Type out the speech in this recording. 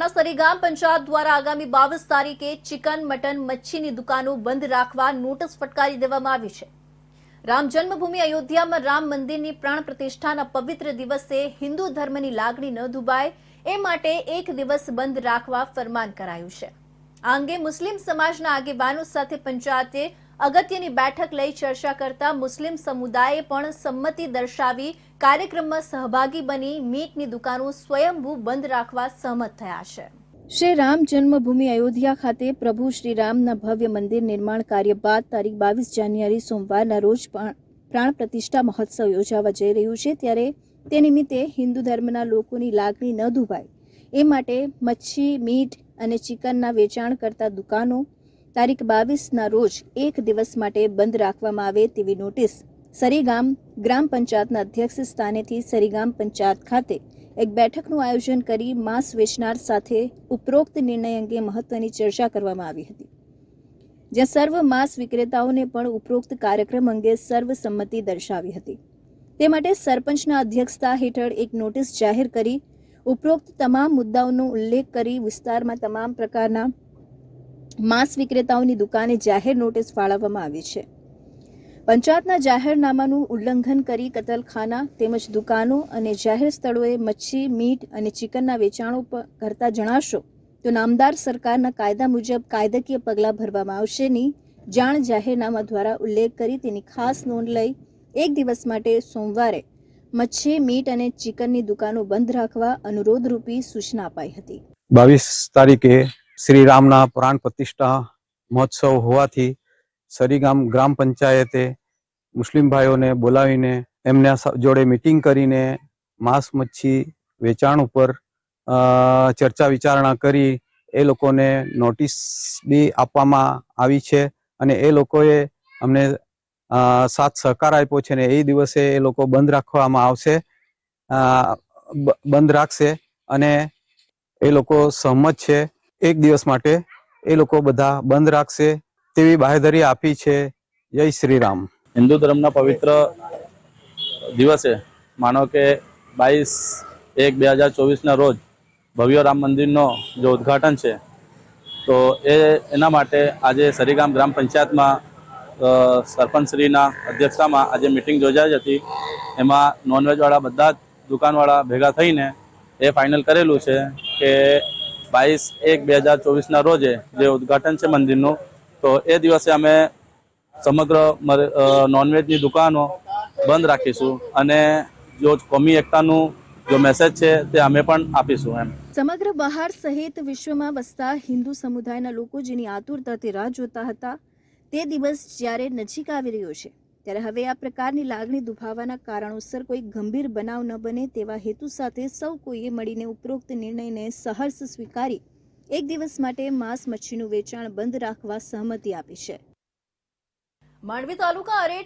શહેરના સરીગામ પંચાયત દ્વારા આગામી બાવીસ તારીખે ચિકન, મટન, મચ્છીની દુકાનો બંધ રાખવા નોટિસ ફટકારી દેવામાં આવી છે. રામ જન્મભૂમિ અયોધ્યામાં રામ મંદિરની પ્રાણ પ્રતિષ્ઠાના પવિત્ર દિવસે હિન્દુ ધર્મની લાગણી ન દુભાય એ માટે એક દિવસ બંધ રાખવા ફરમાન કરાયું છે. આ અંગે મુસ્લિમ સમાજના આગેવાનો સાથે પંચાયતે અગત્યની બેઠક લઈ ચર્ચા કરતા મુસ્લિમ સમુદાયે પણ સંમતિ દર્શાવી કાર્યક્રમમાં સહભાગી બની મીટની દુકાનો સ્વયંભૂ બંધ રાખવા સહમત થયા છે. શ્રી રામ જન્મભૂમિ અયોધ્યા ખાતે પ્રભુ શ્રી રામના ભવ્ય મંદિર નિર્માણ કાર્ય બાદ તારીખ બાવીસ જાન્યુઆરી સોમવારના રોજ પ્રાણ પ્રતિષ્ઠા મહોત્સવ યોજાવા જઈ રહ્યું છે ત્યારે તે નિમિત્તે હિન્દુ ધર્મના લોકોની લાગણી ન દુભાય. એ માટે મચ્છી, મીટ અને ચિકનના વેચાણ કરતા દુકાનો તારીખ બાવીસના રોજ એક દિવસ માટે બંધ રાખવામાં આવે તેવી નોટિસ સરીગામ ગ્રામ પંચાયતના અધ્યક્ષ સ્થાનેથી સરીગામ પંચાયત ખાતે એક બેઠકનું આયોજન કરી માંસ વેચનાર સાથે ઉપરોક્ત નિર્ણય અંગે મહત્વની ચર્ચા કરવામાં આવી હતી. જ્યાં સર્વ માંસ વિક્રેતાઓને પણ ઉપરોક્ત કાર્યક્રમ અંગે સર્વસંમતિ દર્શાવી હતી. તે માટે સરપંચના અધ્યક્ષતા હેઠળ એક નોટિસ જાહેર કરી, ઉપરોક્ત તમામ મુદ્દાઓનો ઉલ્લેખ કરી વિસ્તારમાં તમામ પ્રકારના માંસ વિક્રેતાઓની દુકાને જાહેર નોટિસ ફાળવવામાં આવી છે. પંચાયતના જાહેરનામાનું ઉલ્લંઘન કરી કતલખાના તેમજ દુકાનો અને જાહેર સ્થળોએ મચ્છી, મીટ અને ચિકનના વેચાણો કરતા જણાશો તો નામદાર સરકારના કાયદા મુજબ કાયદાકીય પગલાં ભરવામાં આવશે નહીં જાણ જાહેરનામા દ્વારા ઉલ્લેખ કરી તેની ખાસ નોંધ લઈ એક દિવસ માટે સોમવારે મચ્છી, મીટ અને ચિકનની દુકાનો બંધ રાખવા અનુરોધ રૂપી સૂચના અપાઈ હતી. બાવીસ તારીખે શ્રી રામના પ્રાણ પ્રતિષ્ઠા મહોત્સવ હોવાથી સરીગામ ગ્રામ પંચાયતે મુસ્લિમ ભાઈઓને બોલાવીને એમના જોડે મીટિંગ કરીને માંસ, મચ્છી વેચાણ ઉપર ચર્ચા વિચારણા કરી, એ લોકોને નોટિસ બી આપવામાં આવી છે અને એ લોકોએ અમને સાથ સહકાર આપ્યો છે ને એ દિવસે એ લોકો બંધ રાખવામાં આવશે બંધ રાખશે અને એ લોકો સહમત છે, એક દિવસ માટે એ લોકો બધા બંધ રાખશે તેવી બાહેધરી આપી છે જય શ્રી રામ. હિન્દુ ધર્મના પવિત્ર દિવસે માનો કે બાવીસ એક બે હજાર ચોવીસના રોજ ભવ્ય રામ મંદિરનો જે ઉદ્ઘાટન છે, તો એ એના માટે આજે સરીગામ ગ્રામ પંચાયતમાં સરપંચશ્રીના અધ્યક્ષતામાં આજે મિટિંગ યોજાઈ હતી. એમાં નોનવેજવાળા બધા જ દુકાનવાળા ભેગા થઈને એ ફાઇનલ કરેલું છે કે બાવીસ એક બે હજાર ચોવીસના રોજે જે ઉદ્ઘાટન છે મંદિરનું, તો એ દિવસે અમે સમગ્ર નોનવેજની દુકાનો બંધ રાખીશું અને જો કોમી એકતાનું જો મેસેજ છે તે અમે પણ આપીશું એમ. સમગ્ર બહાર સહિત વિશ્વમાં વસતા હિન્દુ સમુદાયના લોકો જેની આતુરતાથી રાહ જોતા હતા, તે દિવસ જ્યારે નજીક આવી રહ્યો છે, ત્યારે હવે આ પ્રકારની લાગણી દુભાવવાના કારણોસર કોઈ ગંભીર બનાવ ન બને તેવા હેતુ સાથે સૌ કોઈએ મળીને ઉપરોક્ત નિર્ણયને સહર્ષ સ્વીકારી, એક દિવસ માટે માંસ મચ્છીનું વેચાણ બંધ રાખવા સહમતિ આપી છે. માંડવી તાલુકા અરેઠ